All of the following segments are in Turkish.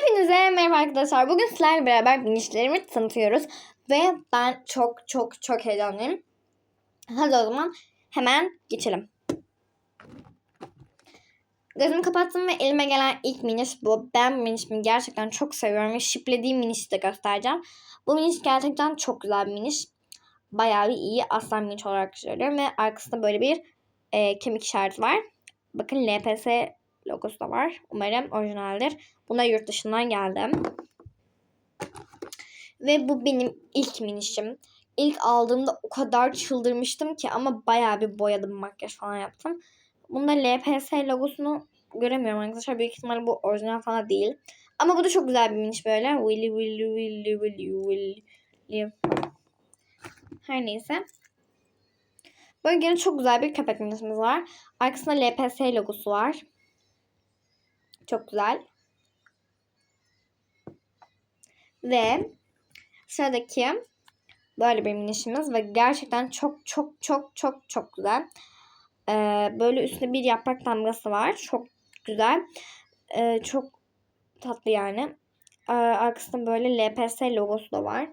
Hepinize merhaba arkadaşlar. Bugün sizlerle beraber binişlerimi tanıtıyoruz. Ve ben çok çok çok heyecanlıyım. Hadi o zaman hemen geçelim. Gözümü kapattım ve elime gelen ilk miniş bu. Ben bu minişimi gerçekten çok seviyorum ve şiplediğim minişi de göstereceğim. Bu miniş gerçekten çok güzel bir miniş. Bayağı bir iyi aslan miniş olarak söylüyorum ve arkasında böyle bir e, kemik işareti var. Bakın LPS logosu da var. Umarım orijinaldir. Buna yurt dışından geldim. Ve bu benim ilk minişim. İlk aldığımda o kadar çıldırmıştım ki ama bayağı bir boyadım makyaj falan yaptım. Bunda LPS logosunu göremiyorum arkadaşlar. Büyük ihtimalle bu orijinal falan değil. Ama bu da çok güzel bir miniş böyle. Willy willy willy willy willy. Her neyse. Böyle gene çok güzel bir köpek minişimiz var. Arkasında LPS logosu var. Çok güzel. Ve sıradaki böyle bir minişimiz ve gerçekten çok çok çok çok çok güzel. Ee, böyle üstünde bir yaprak damgası var. Çok güzel. Ee, çok tatlı yani. Ee, arkasında böyle LPS logosu da var.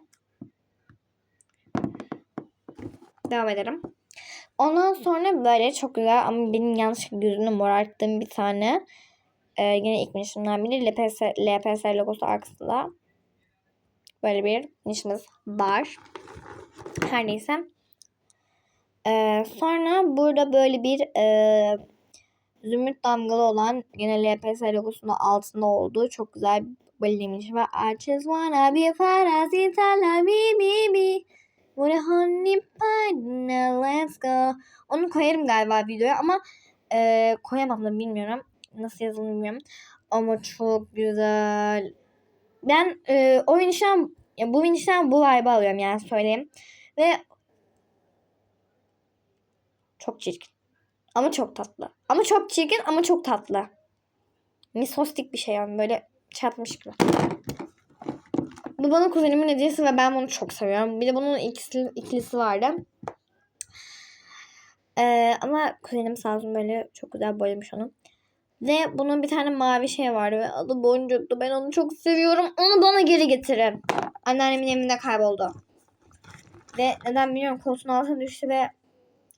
Devam edelim. Ondan sonra böyle çok güzel ama benim yanlışlıkla gözünü morarttığım bir tane ee, yine ilk minişimden biri LPS, LPS logosu arkasında. Böyle bir minişimiz var. Her neyse. Ee, sonra burada böyle bir e, zümrüt damgalı olan yine LPS logosunun altında olduğu çok güzel minişim var. I just wanna be parazita la bi bi bi. What a honey now let's go. Onu koyarım galiba videoya ama e, koyamam da bilmiyorum nasıl yazıldığını bilmiyorum. Ama çok güzel. Ben e, o minişten ya bu minişten bu vibe alıyorum yani söyleyeyim. Ve çok çirkin. Ama çok tatlı. Ama çok çirkin ama çok tatlı. Misostik bir şey yani böyle çarpmış gibi. Bu bana kuzenimin hediyesi ve ben bunu çok seviyorum. Bir de bunun ikisi, ikilisi vardı. Ee, ama kuzenim sağ olsun böyle çok güzel boyamış onu. Ve bunun bir tane mavi şey vardı ve adı boncuktu. Ben onu çok seviyorum. Onu bana geri getirin. Anneannemin evinde kayboldu. Ve neden bilmiyorum koltuğun altına düştü ve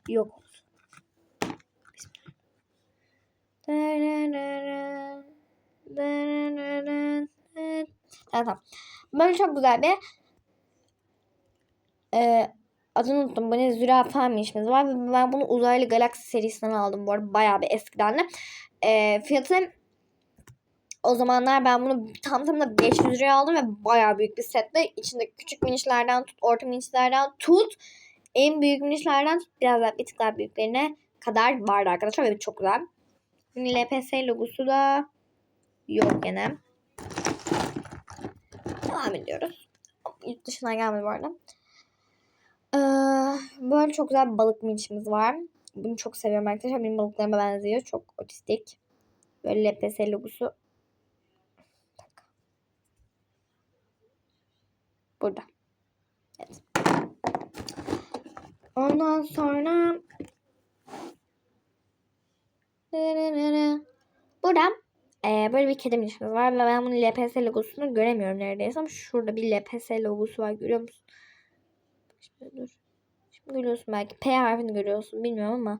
yok oldu. Tamam. Böyle çok güzel bir e, adını unuttum. Bu ne zürafa işimiz var. Ben bunu uzaylı galaksi serisinden aldım bu arada. Bayağı bir eskiden de. E, fiyatı o zamanlar ben bunu tam tamına 500 liraya aldım ve bayağı büyük bir setle. İçinde küçük minişlerden tut, orta minişlerden tut, en büyük minişlerden tut, biraz daha bir tık daha büyüklerine kadar vardı arkadaşlar ve çok güzel. LPS logosu da yok gene. Devam ediyoruz. Yurt dışına gelmedi bu arada. Ee, böyle çok güzel balık minişimiz var. Bunu çok seviyorum arkadaşlar. Benim balıklarıma benziyor. Çok otistik. Böyle LPS logosu. Burada. Evet. Ondan sonra burada e, böyle bir kedi minişimiz var ve ben bunun LPS logosunu göremiyorum neredeyse ama şurada bir LPS logosu var görüyor musun? Şimdi dur. Görüyorsun belki P harfini görüyorsun bilmiyorum ama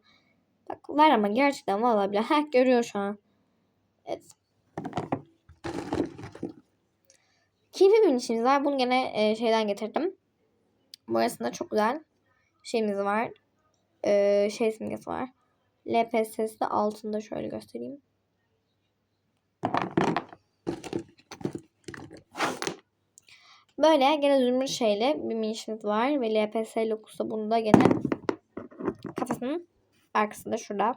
bak var ama gerçekten vallahi bile heh görüyor şu an. Evet. Kifi bir işimiz var. Bunu gene e, şeyden getirdim. Burasında çok güzel şeyimiz var. E, şey simgesi var. LPS'si de altında şöyle göstereyim. Böyle gene zümrüt şeyle bir minişimiz var. Ve LPS logosu da bunda gene kafasının arkasında şurada.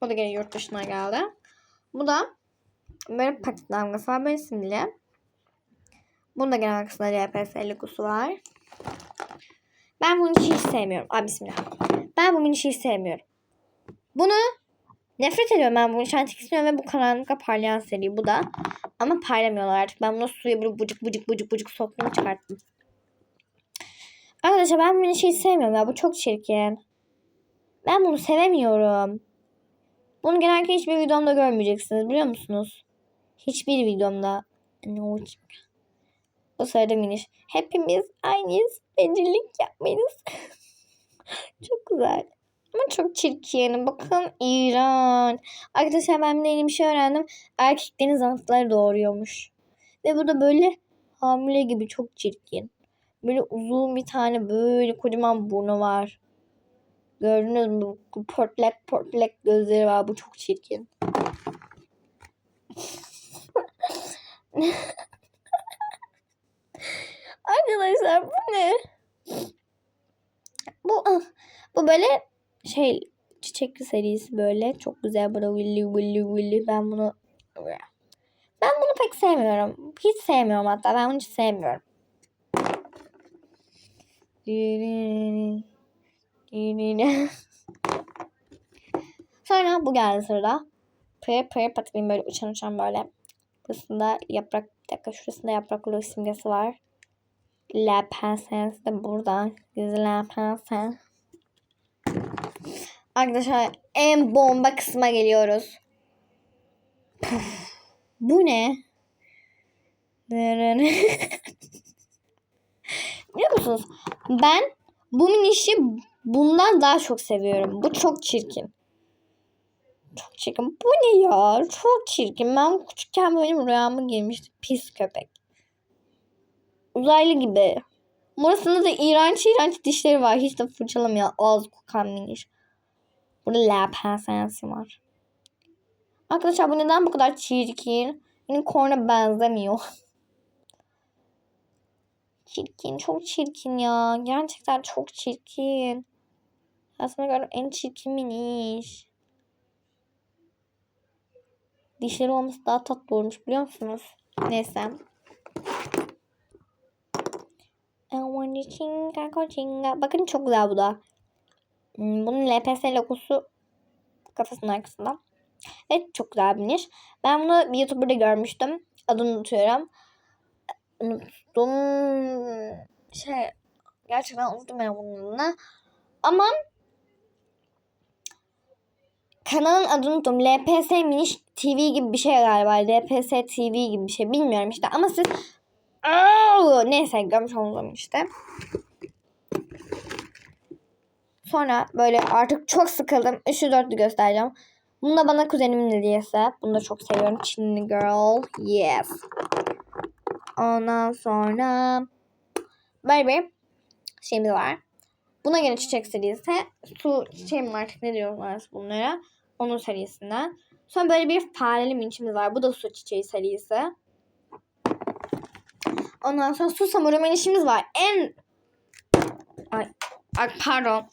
O da gene yurt dışına geldi. Bu da böyle paket damgası var. Böyle simli. Bunda gene arkasında LPS logosu var. Ben bunu hiç sevmiyorum. Abi bismillah. Ben bu minişi hiç sevmiyorum. Bunu nefret ediyorum ben bunu. Şantik istiyorum ve bu karanlıkta parlayan seri bu da. Ama parlamıyorlar artık. Ben bunu suya böyle bucuk bucuk bucuk bucuk soktum çıkarttım. Arkadaşlar ben bu minişi hiç sevmiyorum ya. Bu çok çirkin. Ben bunu sevemiyorum. Bunu genellikle hiçbir videomda görmeyeceksiniz biliyor musunuz? Hiçbir videomda. Ne olacak? O sırada miniş. Hepimiz aynıyız. Bencillik yapmayınız. çok güzel. Ama çok çirkin. Bakın iğrenç. Arkadaşlar ben de yeni bir şey öğrendim. Erkek deniz anahtarları doğuruyormuş. Ve bu da böyle hamile gibi çok çirkin. Böyle uzun bir tane böyle kocaman burnu var. Gördünüz mü? Bu Portlak portlak gözleri var. Bu çok çirkin. Arkadaşlar bu ne? Bu ah, bu böyle şey çiçekli serisi böyle çok güzel böyle willy willy willy ben bunu ben bunu pek sevmiyorum. Hiç sevmiyorum hatta. Ben bunu hiç sevmiyorum. Sonra bu geldi sırada. Pır pır patibim böyle uçan uçan böyle. Burasında yaprak, dakika şurasında yapraklı simgesi var. La Pensens de burada. Gizli La Pensens. Arkadaşlar en bomba kısma geliyoruz. Puf, bu ne? Biliyor musunuz? Ben bu minişi bundan daha çok seviyorum. Bu çok çirkin. Çok çirkin. Bu ne ya? Çok çirkin. Ben küçükken benim rüyama girmişti. Pis köpek. Uzaylı gibi. Burasında da iğrenç iğrenç dişleri var. Hiç de fırçalamıyor. Ağız kokan miniş. Burada la pensensi var. Arkadaşlar bu neden bu kadar çirkin? Benim korna benzemiyor. çirkin. Çok çirkin ya. Gerçekten çok çirkin. Aslında gördüm en çirkin miniş. Dişleri olması daha tatlı olmuş biliyor musunuz? Neyse. Bakın çok güzel bu da. Hmm, bunun LPS logosu kafasının arkasında. Evet çok güzel bir niş. Ben bunu bir YouTuber'da görmüştüm. Adını unutuyorum. Unuttum. Şey gerçekten unuttum ben bunun adını. Ama kanalın adını unuttum. LPS Miniş TV gibi bir şey galiba. LPS TV gibi bir şey. Bilmiyorum işte. Ama siz Aa, neyse görmüş oldum işte. Sonra böyle artık çok sıkıldım. Üçlü dörtlü göstereceğim. Bunu da bana kuzenimin hediyesi. Bunu da çok seviyorum. Çinli girl. Yes. Ondan sonra böyle bir var. Buna göre çiçek serisi. Su çiçeği mi artık ne diyorlar bunlara. Onun serisinden. Sonra böyle bir fareli minçimiz var. Bu da su çiçeği serisi. Ondan sonra su samuru menişimiz var. En ay, ay pardon.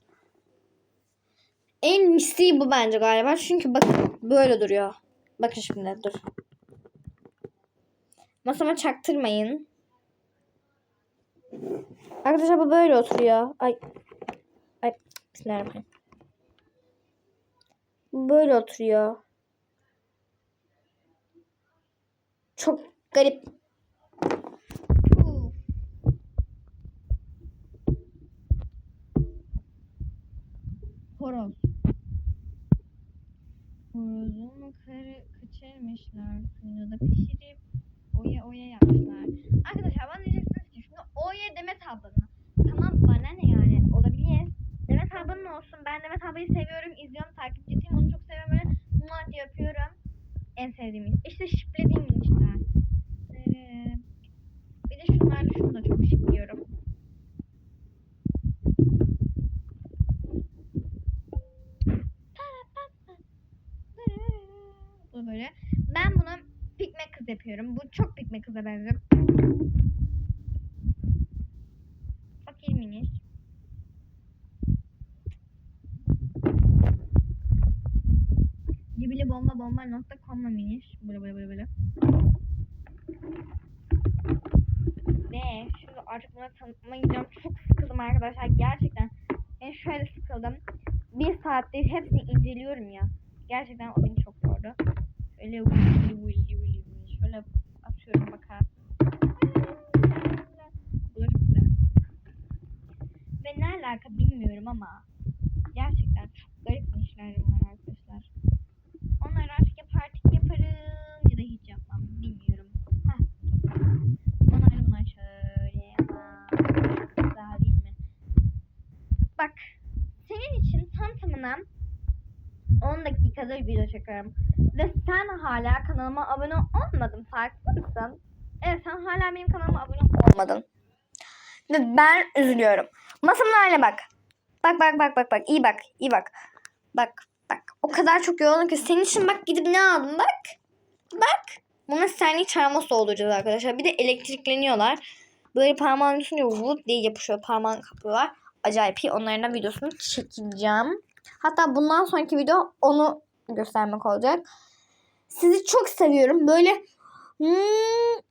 En misliği bu bence galiba. Çünkü bakın böyle duruyor. Bakın şimdi dur. Masama çaktırmayın. Arkadaşlar bu böyle oturuyor. Ay. Ay. Bismillahirrahmanirrahim. Böyle oturuyor. Çok garip. Horoz. Kaçırmışlar. Suyunu da pişirip oya oya yapmışlar. Arkadaşlar bana diyeceksiniz ki şunu oya Demet ablanın. Tamam bana ne yani olabilir. Demet ablanın olsun. Ben Demet ablayı seviyorum. izliyorum. Takipçisiyim. Onu çok seviyorum. Böyle muah yapıyorum. En sevdiğim. İşte şiplediğim işte. Ee, bir de şunlarla şunu da çok şipliyorum. Bu böyle. Ben buna pikme yapıyorum. Bu çok pikme kıza benziyor. Fakir miniş. Cibili bomba bomba nokta com'la miniş. Böyle böyle böyle böyle. Ve şunu artık buna tanıtmaya gidiyorum. Çok sıkıldım arkadaşlar. Gerçekten. Yani şöyle sıkıldım. Bir saattir hepsini inceliyorum ya. Gerçekten o beni çok yordu. Şöyle willy böyle atıyorum bakar. Olur güzel. Ve ne alaka bilmiyorum ama gerçekten çok garip işler bunlar arkadaşlar. Onlar artık yapartık yaparım ya da hiç yapmam bilmiyorum. Heh. Onlar bunlar şöyle mi? Bak senin için tam tamına 10 dakikada video çekiyorum. Ve sen hala kanalıma abone olmadın. Farkında mısın? Evet sen hala benim kanalıma abone olmadın. Ve ben üzülüyorum. Masamın haline bak. Bak bak bak bak bak. İyi bak. iyi bak. Bak bak. O kadar çok yoğunum ki senin için bak gidip ne aldım bak. Bak. Buna senlik çarmıha dolduracağız arkadaşlar. Bir de elektrikleniyorlar. Böyle parmağın üstünde vup diye yapışıyor. Parmağını kapıyorlar. Acayip iyi. Onların da videosunu çekeceğim. Hatta bundan sonraki video onu göstermek olacak. Sizi çok seviyorum. Böyle hmm,